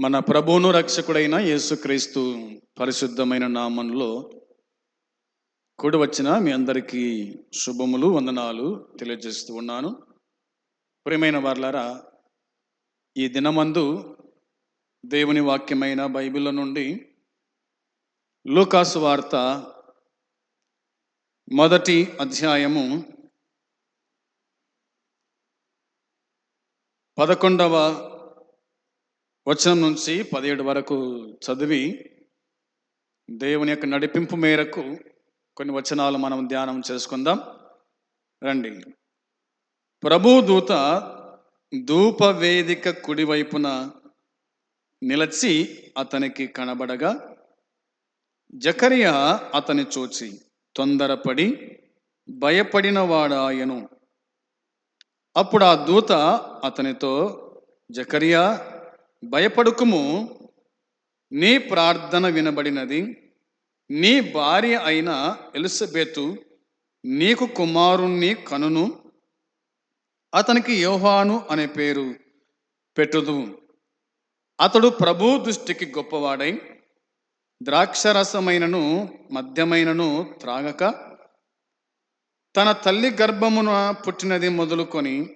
మన ప్రభువును రక్షకుడైన యేసుక్రీస్తు పరిశుద్ధమైన నామంలో కూడి వచ్చిన మీ అందరికీ శుభములు వందనాలు తెలియజేస్తూ ఉన్నాను. ప్రియమైన వార్లారా ఈ దినమందు దేవుని వాక్యమైన బైబిల్ నుండి లూకాసు వార్త మొదటి అధ్యాయము పదకొండవ వచనం నుంచి పదిహేడు వరకు చదివి దేవుని యొక్క నడిపింపు మేరకు కొన్ని వచనాలు మనం ధ్యానం చేసుకుందాం. రండి. ప్రభు దూత ధూపవేదిక కుడివైపున నిలచి అతనికి కనబడగా జకరియా అతని చూచి తొందరపడి భయపడిన వాడాయను. అప్పుడు ఆ దూత అతనితో జకరియా భయపడుకుము. నీ ప్రార్థన వినబడినది. నీ భార్య అయిన ఎలిజబెతు నీకు కుమారుణ్ణి కనును. అతనికి యోహాను అనే పేరు పెట్టుదు. అతడు ప్రభు దృష్టికి గొప్పవాడై ద్రాక్షరసమైనను మద్యమైనను త్రాగక తన తల్లి గర్భమున పుట్టినది మొదలుకొని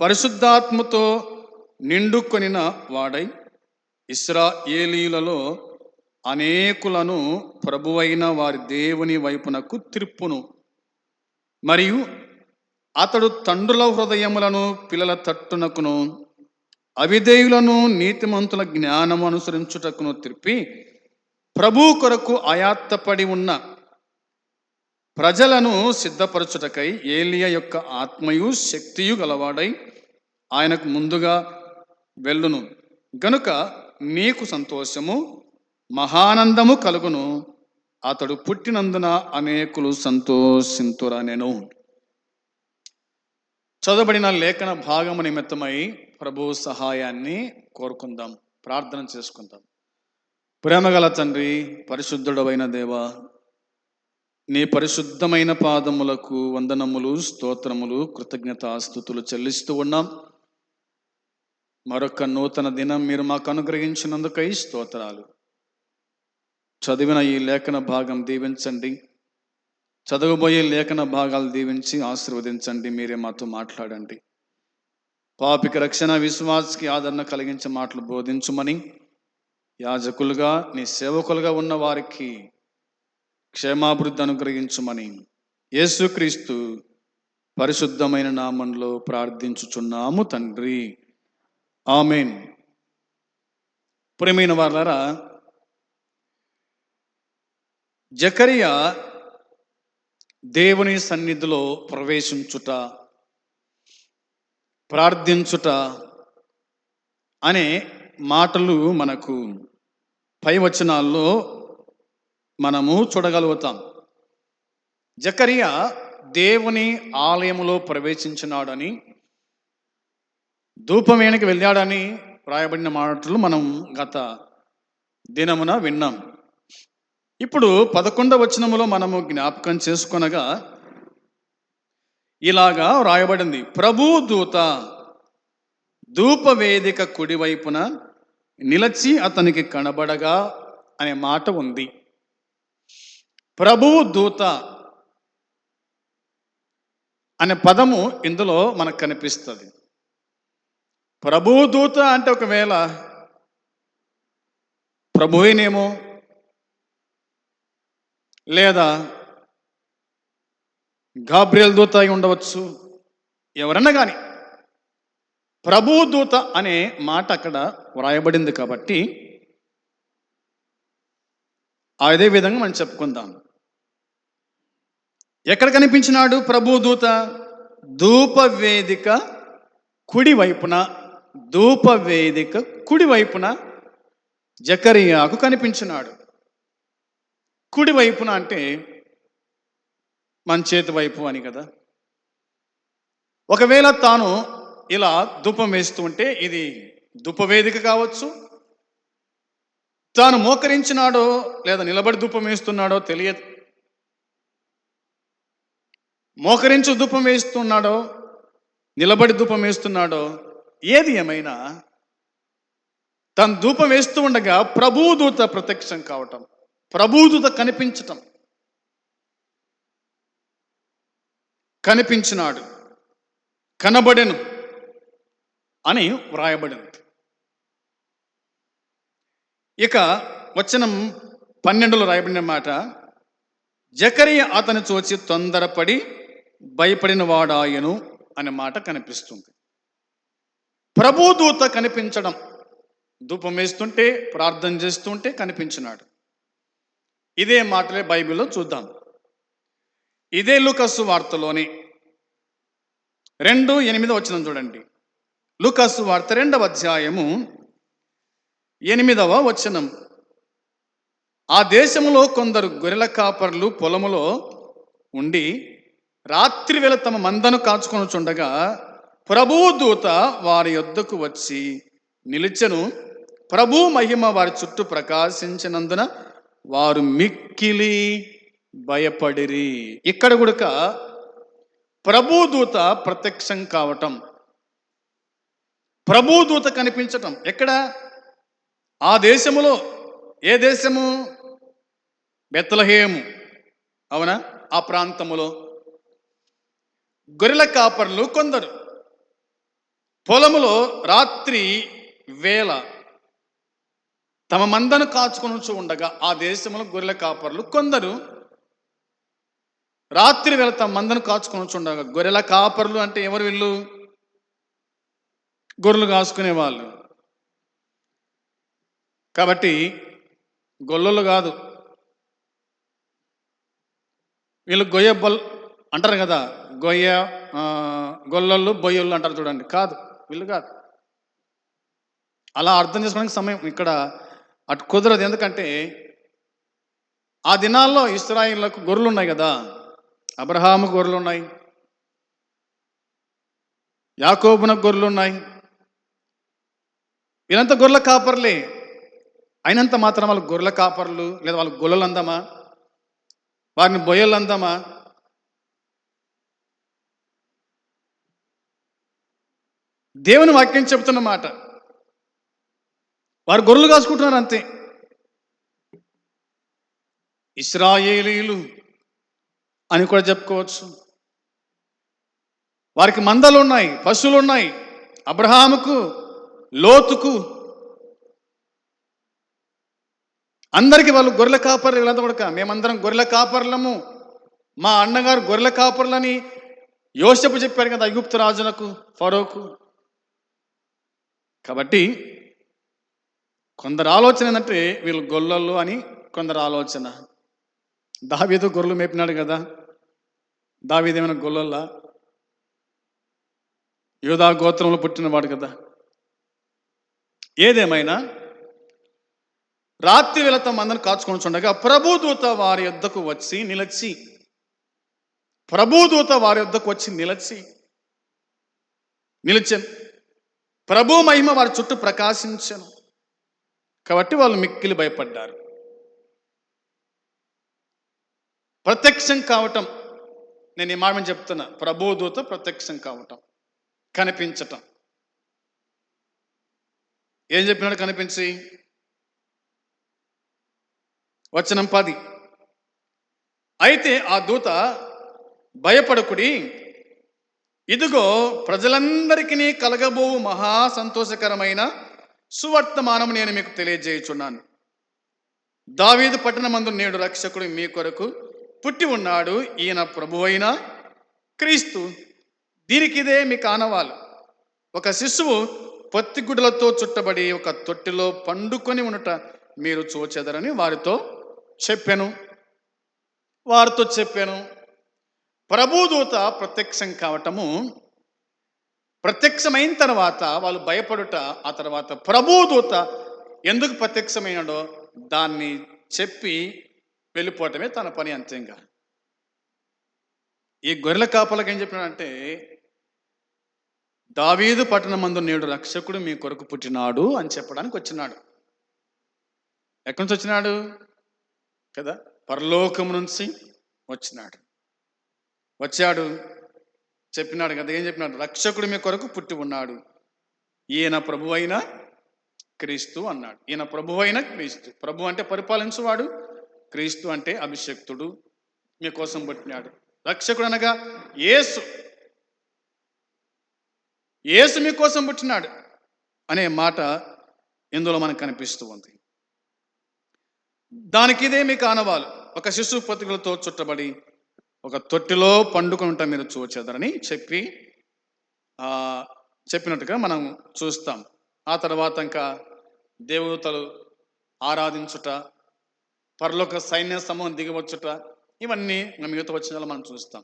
పరిశుద్ధాత్మతో నిండుకొనిన వాడై ఇస్రాయేలీలలో అనేకులను ప్రభువైన వారి దేవుని వైపునకు త్రిప్పును. మరియు అతడు తండ్రుల హృదయములను పిల్లల తట్టునకును అవిధేయులను నీతిమంతుల జ్ఞానము అనుసరించుటకును త్రిప్పి ప్రభు కొరకు ఆయాత్తపడి ఉన్న ప్రజలను సిద్ధపరచుటకై ఏలియ యొక్క ఆత్మయు శక్తియు గలవాడై ఆయనకు ముందుగా వెళ్ళును. గనుక నీకు సంతోషము మహానందము కలుగును. అతడు పుట్టినందున అనేకులు సంతోషింతురనెను. చదవబడిన లేఖన భాగము నిమిత్తమై ప్రభు సహాయాన్ని కోరుకుందాం. ప్రార్థన చేసుకుందాం. ప్రేమగల తండ్రి పరిశుద్ధుడవైన దేవా నీ పరిశుద్ధమైన పాదములకు వందనములు స్తోత్రములు కృతజ్ఞతాస్థుతులు చెల్లిస్తూ ఉన్నాం. మరొక నూతన దినం మీరు మాకు అనుగ్రహించినందుకై స్తోత్రాలు. చదివిన ఈ లేఖన భాగం దీవించండి. చదవబోయే లేఖన భాగాలు దీవించి ఆశీర్వదించండి. మీరే మాతో మాట్లాడండి. పాపిక రక్షణ విశ్వాసకి ఆదరణ కలిగించే మాటలు బోధించుమని యాజకులుగా నీ సేవకులుగా ఉన్న వారికి క్షేమాభివృద్ధి అనుగ్రహించుమని యేసుక్రీస్తు పరిశుద్ధమైన నామంలో ప్రార్థించుచున్నాము తండ్రి. ఆమెన్. ప్రేమైన వాళ్ళరా జకరియా దేవుని సన్నిధిలో ప్రవేశించుట ప్రార్థించుట అనే మాటలు మనకు పై వచనాల్లో మనము చూడగలుగుతాం. జకరియా దేవుని ఆలయములో ప్రవేశించినాడని ధూపమేణకి వెళ్ళాడని వ్రాయబడిన మాటలు మనం గత దినమున విన్నాం. ఇప్పుడు పదకొండవ వచనములో మనము జ్ఞాపకం చేసుకొనగా ఇలాగా వ్రాయబడింది ప్రభు దూత ధూపవేదిక కుడివైపున నిలచి అతనికి కనబడగా అనే మాట ఉంది. ప్రభు దూత అనే పదము ఇందులో మనకు కనిపిస్తుంది. ప్రభు దూత అంటే ఒకవేళ ప్రభువేనేమో లేదా గాబ్రియల్ దూత అయి ఉండవచ్చు ఎవరన్నా కానీ ప్రభు దూత అనే మాట అక్కడ వ్రాయబడింది కాబట్టి అదే విధంగా మనం చెప్పుకుందాం. ఎక్కడ కనిపించినాడు ప్రభు దూత? ధూప వేదిక కుడి వైపున ధూపవేదిక వేదిక జకరియాకు కనిపించినాడు. కుడివైపున అంటే మన చేతి వైపు అని కదా. ఒకవేళ తాను ఇలా ధూపం వేస్తూ ఉంటే ఇది ధూపవేదిక కావచ్చు. తాను మోకరించినాడో లేదా నిలబడి ధూపం వేస్తున్నాడో తెలియదు. మోకరించు ధూపం వేస్తున్నాడో నిలబడి ధూపం వేస్తున్నాడో ఏది ఏమైనా తను ధూపం వేస్తూ ఉండగా ప్రభుదూత ప్రత్యక్షం కావటం ప్రభుదూత కనిపించటం. కనిపించినాడు కనబడెను అని వ్రాయబడింది. ఇక వచనం పన్నెండులో రాయబడిన మాట జకరియ అతను చూచి తొందరపడి భయపడిన వాడాయను అనే మాట కనిపిస్తుంది. ప్రభుదూత కనిపించడం. ధూపం వేస్తుంటే ప్రార్థన చేస్తుంటే కనిపించినాడు. ఇదే మాటలే బైబిల్లో చూద్దాం. ఇదే లుకస్సు వార్తలోని రెండు ఎనిమిది వచ్చిన చూడండి. లుకస్సు వార్త రెండవ అధ్యాయము ఎనిమిదవ వచనం. ఆ దేశంలో కొందరు గొర్రెల కాపర్లు పొలములో ఉండి రాత్రి వేళ తమ మందను కాచుకొని చుండగా దూత వారి యొద్దకు వచ్చి నిలిచెను. ప్రభు మహిమ వారి చుట్టూ ప్రకాశించినందున వారు మిక్కిలి భయపడిరి. ఇక్కడ గుడక ప్రభు దూత ప్రత్యక్షం కావటం. ప్రభు దూత కనిపించటం. ఎక్కడ? ఆ దేశములో. ఏ దేశము? బెత్తలహేము అవునా? ఆ ప్రాంతములో. గొర్రెల కాపర్లు కొందరు. పొలములో రాత్రి వేళ తమ మందను కాచుకొనుచు ఉండగా ఆ దేశంలో గొర్రెల కాపర్లు కొందరు రాత్రి వేళ తమ మందను కాచుకొనుచు ఉండగా గొర్రెల కాపర్లు అంటే ఎవరు వీళ్ళు? గొర్రెలు కాసుకునే వాళ్ళు. కాబట్టి గొల్లలు కాదు. వీళ్ళు గొయ్య బొల్ అంటారు కదా గొయ్య గొల్లలు బొయ్యలు అంటారు చూడండి. కాదు. వీళ్ళు కాదు. అలా అర్థం చేసుకోవడానికి సమయం ఇక్కడ అటు కుదరదు. ఎందుకంటే ఆ దినాల్లో ఇస్రాయిలకు గొర్రెలు ఉన్నాయి కదా. అబ్రహాము గొర్రెలు ఉన్నాయి యాకోబునకు గొర్రెలు ఉన్నాయి వీళ్ళంతా గొర్రెల కాపర్లే. అయినంత మాత్రం వాళ్ళు గొర్రెల కాపర్లు లేదా వాళ్ళు గొల్లలు అందామా వారిని బొయ్యలు అందామా దేవుని వాక్యం చెబుతున్న మాట. వారు గొర్రెలు కాసుకుంటున్నారు అంతే. ఇస్రాయేలీలు అని కూడా చెప్పుకోవచ్చు. వారికి మందలు ఉన్నాయి పశువులు ఉన్నాయి అబ్రహాముకు లోతుకు అందరికి వాళ్ళు గొర్రెల కాపర్లు వీళ్ళంతా కూడా మేమందరం గొర్రెల కాపర్లము. మా అన్నగారు గొర్రెల కాపర్లని యోసపు చెప్పారు కదా అయ్యుప్త రాజునకు ఫరోకు. కాబట్టి కొందరు ఆలోచన ఏంటంటే వీళ్ళు గొల్లలు అని కొందరు ఆలోచన. దావీదు గొర్రెలు మేపినాడు కదా. దావీదు ఏమైనా గొల్లలా? యోధా గోత్రంలో పుట్టినవాడు కదా. ఏదేమైనా రాత్రి వేళ తమ అందరిని కాచుకొని చూడగా ప్రభుదూత వారి యొద్దకు వచ్చి నిలచి ప్రభుదూత వారి యొద్దకు వచ్చి నిలచి నిలిచాను. ప్రభు మహిమ వారి చుట్టూ ప్రకాశించను. కాబట్టి వాళ్ళు మిక్కిలి భయపడ్డారు. ప్రత్యక్షం కావటం నేను ఈ మాట చెప్తున్నా ప్రభుదూత ప్రత్యక్షం కావటం కనిపించటం. ఏం చెప్పినాడు కనిపించి? వచనం పది. అయితే ఆ దూత భయపడకుడి ఇదిగో ప్రజలందరికీ కలగబోవు మహా సంతోషకరమైన సువర్తమానము నేను మీకు తెలియజేయుచున్నాను. దావీదు పట్టణమందు నేడు రక్షకుడు మీ కొరకు పుట్టి ఉన్నాడు. ఈయన ప్రభువైన క్రీస్తు. దీనికిదే మీ కానవాలు. ఒక శిశువు పొత్తిగుడ్డలతో చుట్టబడి ఒక తొట్టిలో పండుకొని ఉండట మీరు చూచెదరని వారితో చెప్పాను. వారితో చెప్పాను. ప్రభుదూత ప్రత్యక్షం కావటము ప్రత్యక్షమైన తర్వాత వాళ్ళు భయపడుట ఆ తర్వాత ప్రభుదూత ఎందుకు ప్రత్యక్షమైనడో దాన్ని చెప్పి వెళ్ళిపోవటమే తన పని అంతేగా. ఈ గొర్రెల కాపలకు ఏం చెప్పినాడంటే దావీదు పట్టణమందు నేడు రక్షకుడు మీ కొరకు పుట్టినాడు అని చెప్పడానికి వచ్చినాడు. ఎక్కడి నుంచి వచ్చినాడు? కదా పరలోకం నుంచి వచ్చినాడు. వచ్చాడు. చెప్పినాడు కదా ఏం చెప్పినాడు? రక్షకుడు మీ కొరకు పుట్టి ఉన్నాడు. ఈయన ప్రభు అయిన క్రీస్తు అన్నాడు. ఈయన ప్రభు అయిన క్రీస్తు. ప్రభు అంటే పరిపాలించువాడు. క్రీస్తు అంటే అభిషక్తుడు. మీకోసం పుట్టినాడు. రక్షకుడు అనగా యేసు. యేసు మీకోసం పుట్టినాడు అనే మాట ఇందులో మనకు కనిపిస్తూ ఉంది. దానికి ఇదే మీకు ఆనవాలు ఒక శిశువు పత్రికలతో చుట్టబడి ఒక తొట్టిలో పండుకుంటా మీరు చూచెదరని చెప్పి చెప్పినట్టుగా మనం చూస్తాం. ఆ తర్వాత ఇంకా దేవతలు ఆరాధించుట పరలోక సైన్య సమూహం దిగవచ్చుట ఇవన్నీ మిగతా వచ్చిన మనం చూస్తాం.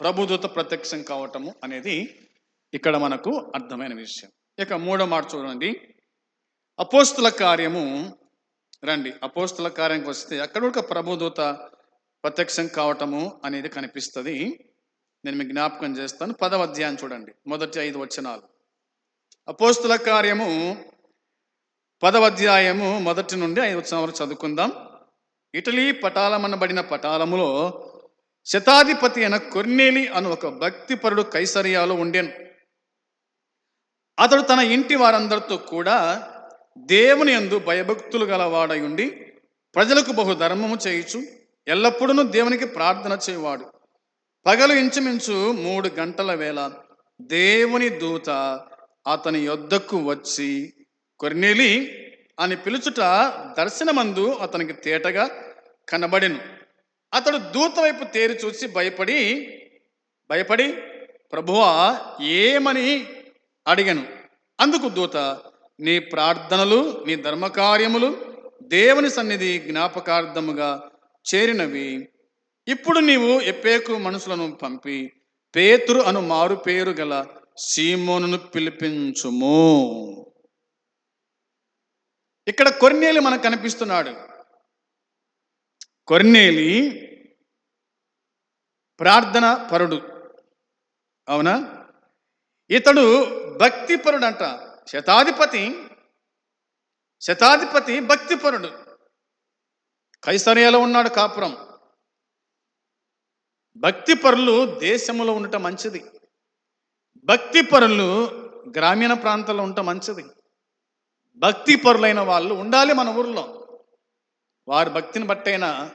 ప్రభుదూత ప్రత్యక్షం కావటము అనేది ఇక్కడ మనకు అర్థమైన విషయం. ఇక మూడో మాట చూడండి. అపోస్తుల కార్యము రండి. అపోస్తుల కార్యానికి వస్తే అక్కడ ఒక ప్రభుదూత ప్రత్యక్షం కావటము అనేది కనిపిస్తుంది. నేను మీకు జ్ఞాపకం చేస్తాను. పదవ అధ్యాయం చూడండి. మొదటి ఐదు వచనాలు. అపోస్తుల కార్యము పదవ అధ్యాయము మొదటి నుండి ఐదు వచనం వరకు చదువుకుందాం. ఇటలీ పటాలమనబడిన పటాలములో శతాధిపతి అయిన కొర్నేలి అను ఒక భక్తిపరుడు కైసరియాలో ఉండేను. అతడు తన ఇంటి వారందరితో కూడా దేవుని యందు భయభక్తులు గలవాడయుండి ప్రజలకు బహు ధర్మము చేయుచు ఎల్లప్పుడూ దేవునికి ప్రార్థన చేయవాడు. పగలు ఇంచుమించు మూడు గంటల వేళ దేవుని దూత అతని యొద్దకు వచ్చి కొర్నేలి అని పిలుచుట దర్శనమందు అతనికి తేటగా కనబడెను. అతడు దూత వైపు తేరి చూసి భయపడి భయపడి? ప్రభువా ఏమని? అడిగను. అందుకు దూత నీ ప్రార్థనలు నీ ధర్మకార్యములు దేవుని సన్నిధి జ్ఞాపకార్థముగా చేరినవి. ఇప్పుడు నీవు ఎప్పేకు మనుషులను పంపి పేతురు అను మారు పేరు గల సీమోనును పిలిపించుము. ఇక్కడ కొర్నేలి మనకు కనిపిస్తున్నాడు. కొర్నేలి ప్రార్థన పరుడు. అవునా? ఇతడు భక్తిపరుడు అంట శతాధిపతి. శతాధిపతి భక్తిపరుడు కైసరియాలో ఉన్నాడు కాపురం. భక్తిపరులు దేశంలో ఉండటం మంచిది. భక్తిపరులు గ్రామీణ ప్రాంతాల్లో ఉండటం మంచిది. భక్తిపరులైన వాళ్ళు ఉండాలి మన ఊర్లో. వారి భక్తిని బట్టైనా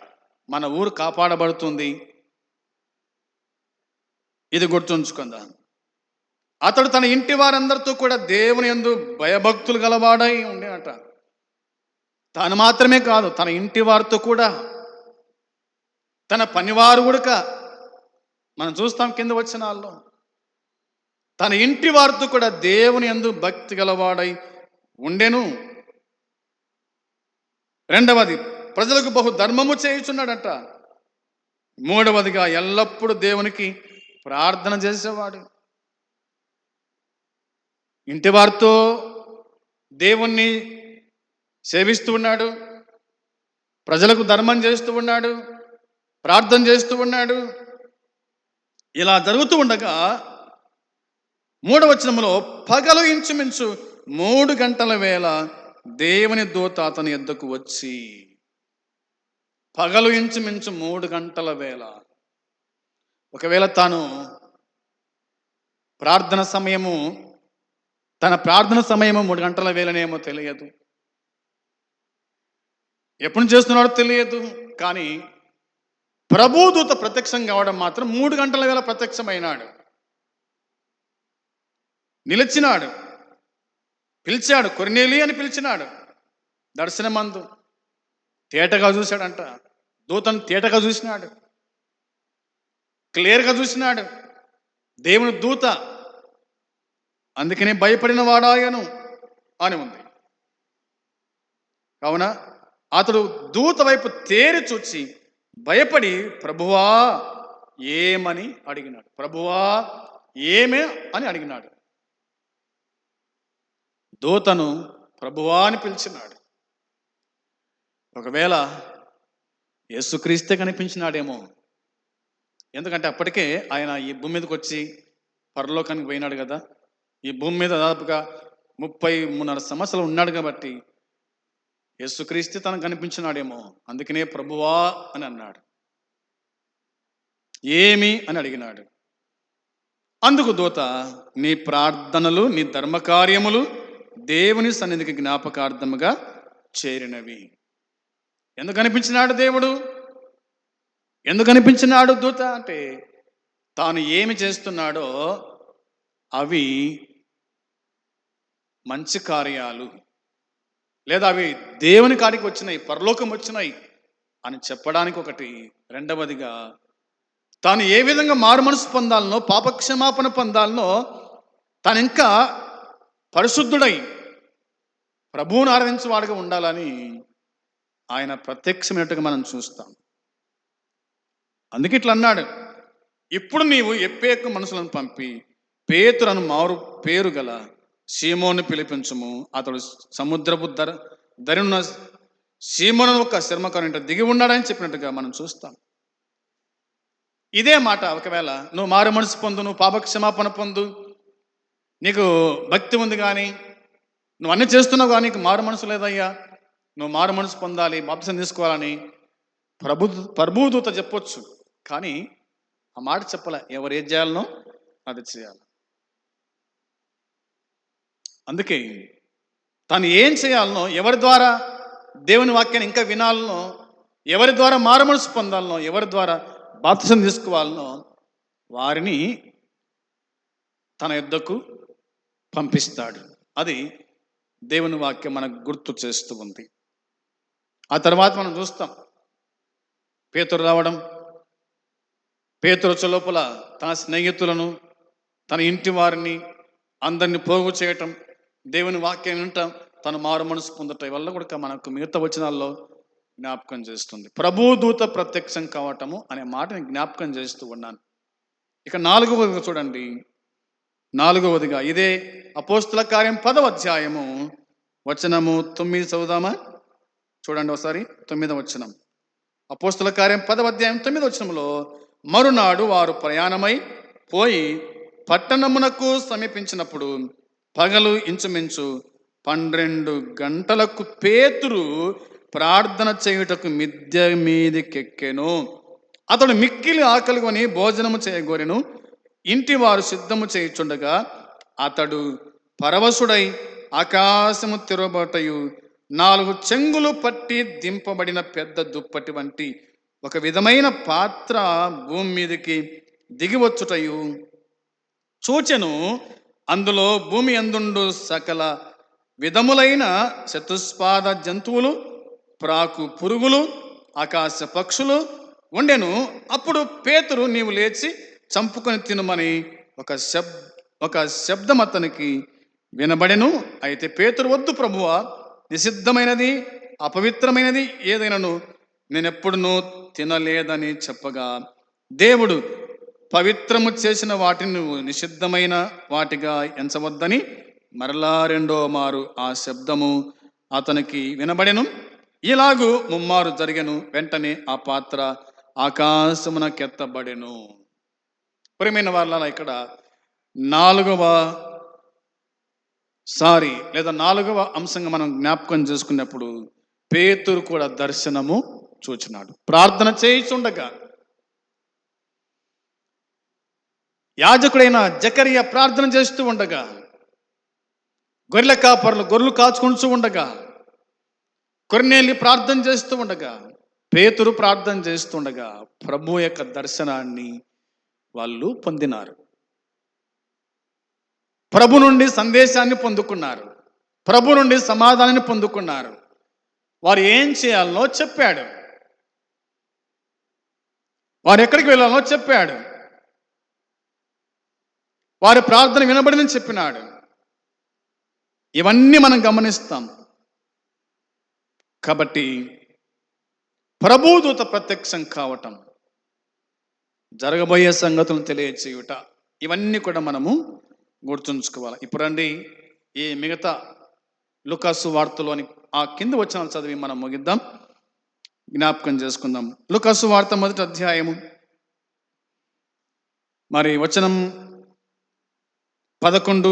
మన ఊరు కాపాడబడుతుంది. ఇది గుర్తుంచుకుందాం. అతడు తన ఇంటి వారందరితో కూడా దేవుని ఎందు భయభక్తులు గలవాడై ఉండేనట తాను మాత్రమే కాదు తన ఇంటి వారితో కూడా తన పనివారు కూడా మనం చూస్తాం కింద వచ్చిన వాళ్ళు తన ఇంటి వారితో కూడా దేవుని ఎందు భక్తి గలవాడై ఉండెను. రెండవది ప్రజలకు బహు ధర్మము చేయుచున్నాడట. మూడవదిగా ఎల్లప్పుడూ దేవునికి ప్రార్థన చేసేవాడు. ఇంటి వారితో దేవుణ్ణి సేవిస్తూ ఉన్నాడు ప్రజలకు ధర్మం చేస్తూ ఉన్నాడు ప్రార్థన చేస్తూ ఉన్నాడు. ఇలా జరుగుతూ ఉండగా మూడవచనంలో పగలు ఇంచుమించు మూడు గంటల వేళ దేవుని దూత అతని ఎద్దకు వచ్చి పగలు ఇంచుమించు మూడు గంటల వేళ ఒకవేళ తాను ప్రార్థన సమయము తన ప్రార్థన సమయము మూడు గంటల వేళనేమో తెలియదు. ఎప్పుడు చేస్తున్నాడో తెలియదు కానీ ప్రభుదూత ప్రత్యక్షం కావడం మాత్రం మూడు గంటల వేళ ప్రత్యక్షమైనాడు. నిలిచినాడు. పిలిచాడు. కొరినేలి అని పిలిచినాడు. దర్శనమందు. తేటగా చూశాడంట. దూతను తేటగా చూసినాడు. క్లియర్గా చూసినాడు. దేవుని దూత. అందుకనే భయపడిన వాడాయను అని ఉంది. కావున అతడు దూత వైపు తేరి చూచి భయపడి ప్రభువా ఏమని అడిగినాడు? ప్రభువా ఏమే అని అడిగినాడు. దూతను ప్రభువా అని పిలిచినాడు. ఒకవేళ యేసుక్రీస్తే కనిపించినాడేమో. ఎందుకంటే అప్పటికే ఆయన ఈ భూమి మీదకి వచ్చి పరలోకానికి పోయినాడు కదా. ఈ భూమి మీద దాదాపుగా ముప్పై మూడున్నర సంవత్సరాలు ఉన్నాడు కాబట్టి యేసుక్రీస్తే తనకు కనిపించినాడేమో. అందుకనే ప్రభువా అని అన్నాడు. ఏమి అని అడిగినాడు. అందుకు దూత నీ ప్రార్థనలు నీ ధర్మకార్యములు దేవుని సన్నిధికి జ్ఞాపకార్థముగా చేరినవి. ఎందుకు కనిపించినాడు దేవుడు? ఎందుకు కనిపించినాడు దూత అంటే తాను ఏమి చేస్తున్నాడో అవి మంచి కార్యాలు. లేదా అవి దేవుని కాడికి వచ్చినాయి పరలోకం వచ్చినాయి అని చెప్పడానికి ఒకటి రెండవదిగా తాను ఏ విధంగా మారు మనసు పొందాలనో పాపక్షమాపణ పొందాలనో తాను ఇంకా పరిశుద్ధుడై ప్రభువును ఆరాధించేవాడుగా ఉండాలని ఆయన ప్రత్యక్షమైనట్టుగా మనం చూస్తాం. అందుకే ఇట్లా అన్నాడు ఇప్పుడు నీవు ఎప్పేక మనసులను పంపి పేతురను మారు పేరు గల సీమోను పిలిపించము. అతడు సముద్రపు ధర ధరున్న సీమోను ఒక శర్మకరంట దిగి ఉన్నాడని చెప్పినట్టుగా మనం చూస్తాం. ఇదే మాట ఒకవేళ నువ్వు మారు మనసు పొందు నువ్వు పాపక్షమాపణ పొందు నీకు భక్తి ఉంది కానీ నువ్వు అన్ని చేస్తున్నావు కానీ నీకు మారు మనసు లేదయ్యా. నువ్వు మారు మనసు పొందాలి బాప్సం తీసుకోవాలని ప్రభు ప్రభుదూత చెప్పొచ్చు. కానీ ఆ మాట చెప్పలే. ఎవరు ఏది చేయాలనో అది చేయాలి. అందుకే తను ఏం చేయాలనో ఎవరి ద్వారా దేవుని వాక్యాన్ని ఇంకా వినాలనో ఎవరి ద్వారా మారుమనసు పొందాలనో ఎవరి ద్వారా బాప్తిసం తీసుకోవాలనో వారిని తన యుద్ధకు పంపిస్తాడు. అది దేవుని వాక్యం మనకు గుర్తు చేస్తూ ఉంది. ఆ తర్వాత మనం చూస్తాం. పేతురు రావడం పేతురు లోపల తన స్నేహితులను తన ఇంటి వారిని అందరిని పోగు చేయటం దేవుని వాక్యం వింటాం తను మారు మనసు పొందటం వల్ల కూడా మనకు మిగతా వచనాల్లో జ్ఞాపకం చేస్తుంది. ప్రభు దూత ప్రత్యక్షం కావటము అనే మాటని జ్ఞాపకం చేస్తూ ఉన్నాను. ఇక నాలుగవదిగా చూడండి. నాలుగవదిగా ఇదే అపోస్తుల కార్యం పదవ అధ్యాయము. వచనము తొమ్మిది చదువుదామా? చూడండి ఒకసారి. తొమ్మిదవ వచనం. అపోస్తుల కార్యం పదవ అధ్యాయం తొమ్మిది వచనంలో మరునాడు వారు ప్రయాణమై పోయి పట్టణమునకు సమీపించినప్పుడు పగలు ఇంచుమించు పన్నెండు గంటలకు పేతురు ప్రార్థన చేయుటకు మిద్దె మీదికెక్కెను. అతడు మిక్కిలి ఆకలిగొని భోజనము చేయగోరెను. ఇంటి వారు సిద్ధము చేయుచుండగా అతడు పరవశుడై ఆకాశము తిరగబటయు నాలుగు చెంగులు పట్టి దింపబడిన పెద్ద దుప్పటి వంటి ఒక విధమైన పాత్ర భూమి మీదకి దిగివచ్చుటయు చూచెను అందులో భూమి అందుండు సకల విధములైన చతుష్పాద జంతువులు ప్రాకు పురుగులు ఆకాశ పక్షులు ఉండెను. అప్పుడు పేతురు నీవు లేచి చంపుకొని తినమని ఒక శబ్ ఒక శబ్దం అతనికి వినబడెను. అయితే పేతురు వద్దు ప్రభువా నిషిద్ధమైనది అపవిత్రమైనది ఏదైనాను నేనెప్పుడునూ తినలేదని చెప్పగా దేవుడు పవిత్రము చేసిన వాటిని నువ్వు నిషిద్ధమైన వాటిగా ఎంచవద్దని మరలా రెండో మారు ఆ శబ్దము అతనికి వినబడెను. ఇలాగూ ముమ్మారు జరిగెను వెంటనే ఆ పాత్ర ఆకాశమునకెత్తబడెను ప్రియమైన వాళ్ళ ఇక్కడ నాలుగవ సారి లేదా నాలుగవ అంశంగా మనం జ్ఞాపకం చేసుకున్నప్పుడు పేతురు కూడా దర్శనము చూచినాడు. ప్రార్థన చేయిచుండగా యాజకుడైన జకరియా ప్రార్థన చేస్తూ ఉండగా గొర్రెల కాపర్లు గొర్రెలు కాచుకుంటూ ఉండగా కొన్నేళ్ళు ప్రార్థన చేస్తూ ఉండగా పేతురు ప్రార్థన చేస్తుండగా ప్రభు యొక్క దర్శనాన్ని వాళ్ళు పొందినారు. ప్రభు నుండి సందేశాన్ని పొందుకున్నారు. ప్రభు నుండి సమాధానాన్ని పొందుకున్నారు. వారు ఏం చేయాలనో చెప్పాడు. వారు ఎక్కడికి వెళ్ళాలనో చెప్పాడు. వారి ప్రార్థన వినబడిందని చెప్పినాడు. ఇవన్నీ మనం గమనిస్తాం. కాబట్టి ప్రభుదూత ప్రత్యక్షం కావటం జరగబోయే సంగతులను తెలియచేయుట ఇవన్నీ కూడా మనము గుర్తుంచుకోవాలి. ఇప్పుడండి ఈ మిగతా లుకాసు వార్తలోని ఆ కింద వచ్చిన చదివి మనం ముగిద్దాం. జ్ఞాపకం చేసుకుందాం. లుకాసు వార్త మొదటి అధ్యాయము. మరి వచనం పదకొండు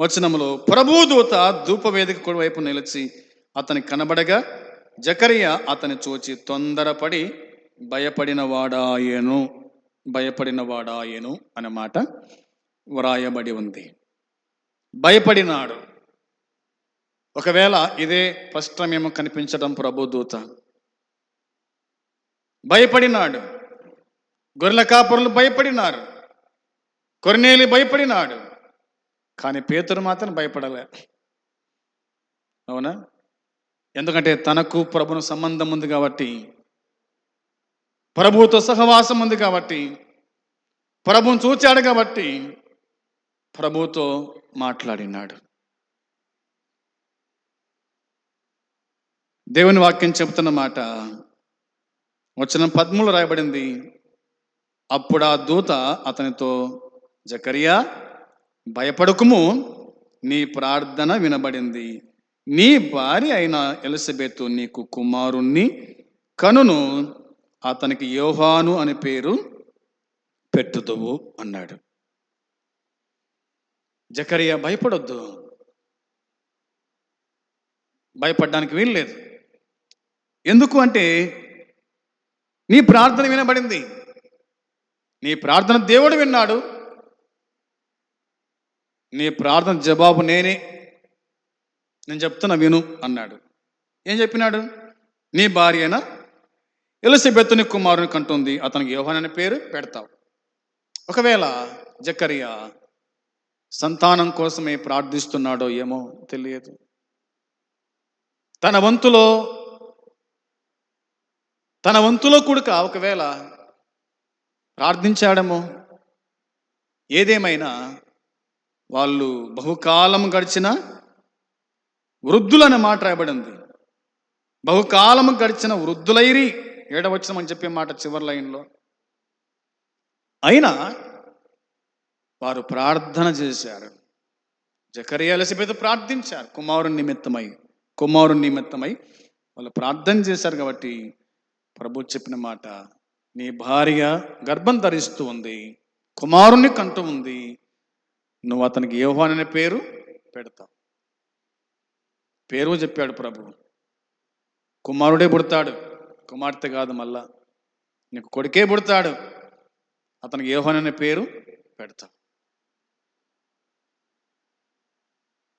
వచనములో ప్రభుదూత ధూపవేదిక కుడివైపు నిలిచి అతని కనబడగా జకరియా అతని చూచి తొందరపడి భయపడిన వాడాయను భయపడిన వాడాయేను అనే మాట వ్రాయబడి ఉంది. భయపడినాడు. ఒకవేళ ఇదే ఫస్ట్ టైం ఏమో కనిపించడం ప్రభు దూత. భయపడినాడు. గొర్రెల కాపురులు భయపడినారు. కొరనేలి భయపడినాడు. కానీ పేతురు మాత్రం భయపడలే. అవునా? ఎందుకంటే తనకు ప్రభును సంబంధం ఉంది కాబట్టి ప్రభువుతో సహవాసం ఉంది కాబట్టి ప్రభుని చూచాడు కాబట్టి ప్రభుతో మాట్లాడినాడు. దేవుని వాక్యం చెబుతున్న మాట వచ్చిన పద్ములు రాయబడింది అప్పుడు ఆ దూత అతనితో జకరియా భయపడకుము నీ ప్రార్థన వినబడింది. నీ భార్య అయిన ఎలిజబెత్ నీకు కుమారుణ్ణి కనును అతనికి యోహాను అనే పేరు పెట్టుదువు అన్నాడు. జకరియా భయపడొద్దు. భయపడడానికి వీల్లేదు ఎందుకు అంటే నీ ప్రార్థన వినబడింది. నీ ప్రార్థన దేవుడు విన్నాడు. నీ ప్రార్థన జవాబు నేనే. నేను చెప్తున్నా విను అన్నాడు. ఏం చెప్పినాడు? నీ భార్య అయినా ఎలిసబెత్తుని కుమారుని కంటుంది. అతనికి యోహన్ అనే పేరు పెడతావు. ఒకవేళ జకరియా సంతానం కోసమే ప్రార్థిస్తున్నాడో ఏమో తెలియదు. తన వంతులో తన వంతులో కూడక ఒకవేళ ప్రార్థించాడేమో ఏదేమైనా వాళ్ళు బహుకాలం గడిచిన వృద్ధులనే మాట రాయబడింది బహుకాలం గడిచిన వృద్ధులైరి ఏడవచనం చెప్పే మాట చివరి లైన్లో. అయినా వారు ప్రార్థన చేశారు. జకరియాలసిపేత ప్రార్థించారు. కుమారుని నిమిత్తమై కుమారుని నిమిత్తమై వాళ్ళు ప్రార్థన చేశారు కాబట్టి ప్రభు చెప్పిన మాట నీ భార్య గర్భం ధరిస్తూ ఉంది కుమారుని కంటూ ఉంది నువ్వు అతనికి యోహాన్ అనే పేరు పెడతావు. పేరు చెప్పాడు ప్రభు కుమారుడే పుడతాడు. కుమార్తె కాదు మళ్ళా. నీకు కొడుకే పుడతాడు. అతనికి యోహాన్ అనే పేరు పెడతావు.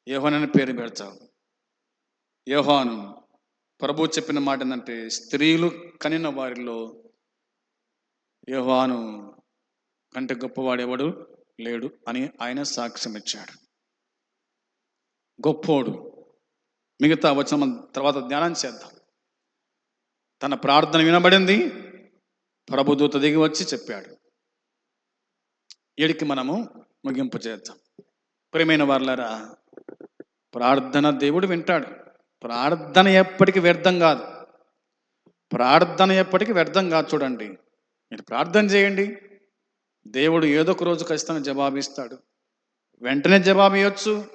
యోహాన్ అనే పేరు పెడతావు. యోహాను ప్రభు చెప్పిన మాట ఏంటంటే స్త్రీలు కనిన వారిలో యోహాను కంటే గొప్పవాడేవాడు? లేడు అని ఆయన సాక్ష్యం ఇచ్చాడు గొప్పోడు. మిగతా వచ్చిన మనం తర్వాత ధ్యానం చేద్దాం. తన ప్రార్థన వినబడింది. ప్రభుదూత దిగి వచ్చి చెప్పాడు. ఏడికి మనము ముగింపు చేద్దాం. ప్రియమైన వాళ్ళరా ప్రార్థన దేవుడు వింటాడు. ప్రార్థన ఎప్పటికీ వ్యర్థం కాదు. ప్రార్థన ఎప్పటికీ వ్యర్థం కాదు చూడండి. మీరు ప్రార్థన చేయండి. దేవుడు ఏదో ఒక రోజు ఖచ్చితంగా జవాబు ఇస్తాడు వెంటనే జవాబు ఇవ్వచ్చు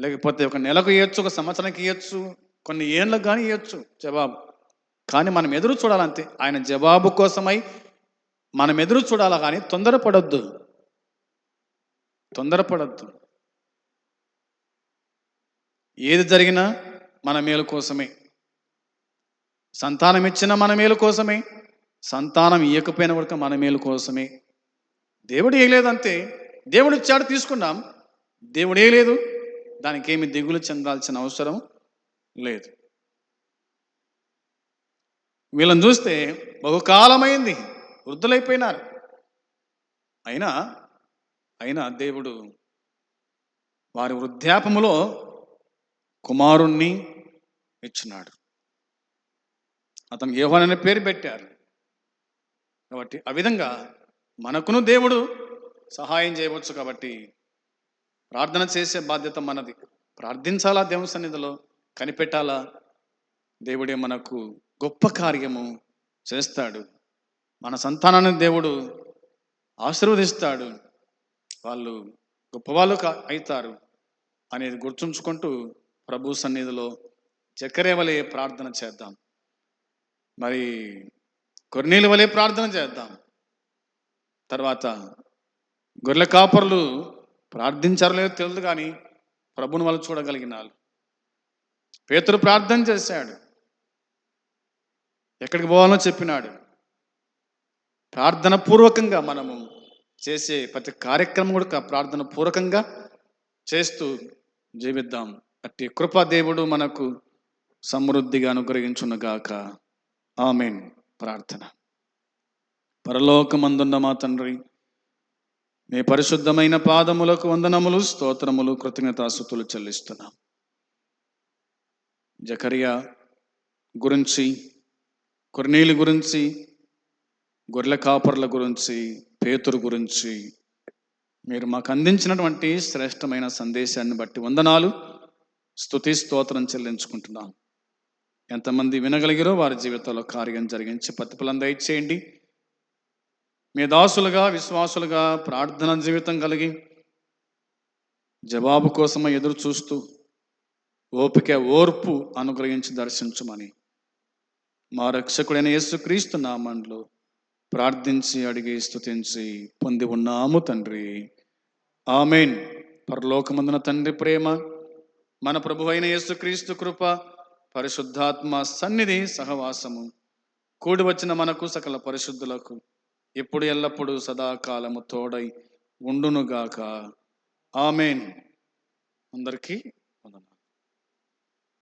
లేకపోతే ఒక నెలకు ఇవ్వచ్చు ఒక సంవత్సరానికి ఇవ్వచ్చు కొన్ని ఏళ్ళకు కానీ ఇవ్వచ్చు జవాబు. కానీ మనం ఎదురు చూడాలంతే. ఆయన జవాబు కోసమై మనం ఎదురు చూడాలా కానీ తొందరపడొద్దు. తొందరపడొద్దు. ఏది జరిగినా మన మేలు కోసమే. సంతానం ఇచ్చిన మన మేలు కోసమే. సంతానం ఇవ్వకపోయిన కూడా మన మేలు కోసమే. దేవుడు ఏలేదంతే దేవుడు ఇచ్చాడు తీసుకున్నాం. దేవుడు లేదు. దానికి ఏమి దిగులు చెందాల్సిన అవసరం లేదు. వీళ్ళని చూస్తే బహుకాలమైంది. వృద్ధులైపోయినారు. అయినా అయినా దేవుడు వారి వృద్ధాపములో కుమారుణ్ణి ఇచ్చినాడు. అతను యోహన్ అనే పేరు పెట్టారు. కాబట్టి ఆ విధంగా మనకును దేవుడు సహాయం చేయవచ్చు కాబట్టి ప్రార్థన చేసే బాధ్యత మనది. ప్రార్థించాలా దేవుని సన్నిధిలో? కనిపెట్టాలా? దేవుడే మనకు గొప్ప కార్యము చేస్తాడు. మన సంతానాన్ని దేవుడు ఆశీర్వదిస్తాడు. వాళ్ళు గొప్పవాళ్ళు కా- అవుతారు అనేది గుర్తుంచుకుంటూ ప్రభు సన్నిధిలో చక్కరేవలే వలె ప్రార్థన చేద్దాం. మరి కొర్నీల వలె ప్రార్థన చేద్దాం. తర్వాత గొర్రెల కాపర్లు ప్రార్థించారో లేదో తెలియదు కానీ ప్రభుని వాళ్ళు చూడగలిగిన వాళ్ళు పేతురు ప్రార్థన చేశాడు. ఎక్కడికి పోవాలో చెప్పినాడు. ప్రార్థన పూర్వకంగా మనము చేసే ప్రతి కార్యక్రమం కూడా ప్రార్థన పూర్వకంగా చేస్తూ జీవిద్దాం. అట్టి కృపా దేవుడు మనకు సమృద్ధిగా అనుగ్రహించునుగాక. ఆమెన్. ప్రార్థన. పరలోకమందున్న మా తండ్రి మీ పరిశుద్ధమైన పాదములకు వందనములు స్తోత్రములు కృతజ్ఞతాసుతులు చెల్లిస్తున్నాం. జకరియా గురించి కొర్నీలు గురించి గొర్రెల కాపర్ల గురించి పేతురు గురించి మీరు మాకు అందించినటువంటి శ్రేష్టమైన సందేశాన్ని బట్టి వందనాలు స్తుతి స్తోత్రం చెల్లించుకుంటున్నాం. ఎంతమంది వినగలిగిరో వారి జీవితంలో కార్యం జరిగించి ప్రతిఫలం దయచేయండి మీ దాసులుగా విశ్వాసులుగా ప్రార్థన జీవితం కలిగి జవాబు కోసమే ఎదురు చూస్తూ ఓపిక ఓర్పు అనుగ్రహించి దర్శించమని మా రక్షకుడైన యేసుక్రీస్తు నామంలో ప్రార్థించి అడిగి స్థుతించి పొంది ఉన్నాము తండ్రి. ఆమెన్. పరలోకమందున తండ్రి ప్రేమ మన ప్రభు అయిన యేసుక్రీస్తు కృప పరిశుద్ధాత్మ సన్నిధి సహవాసము కూడి వచ్చిన మనకు సకల పరిశుద్ధులకు ఎప్పుడు ఎల్లప్పుడూ సదాకాలము తోడై ఉండునుగాక. ఆమెన్. అందరికీ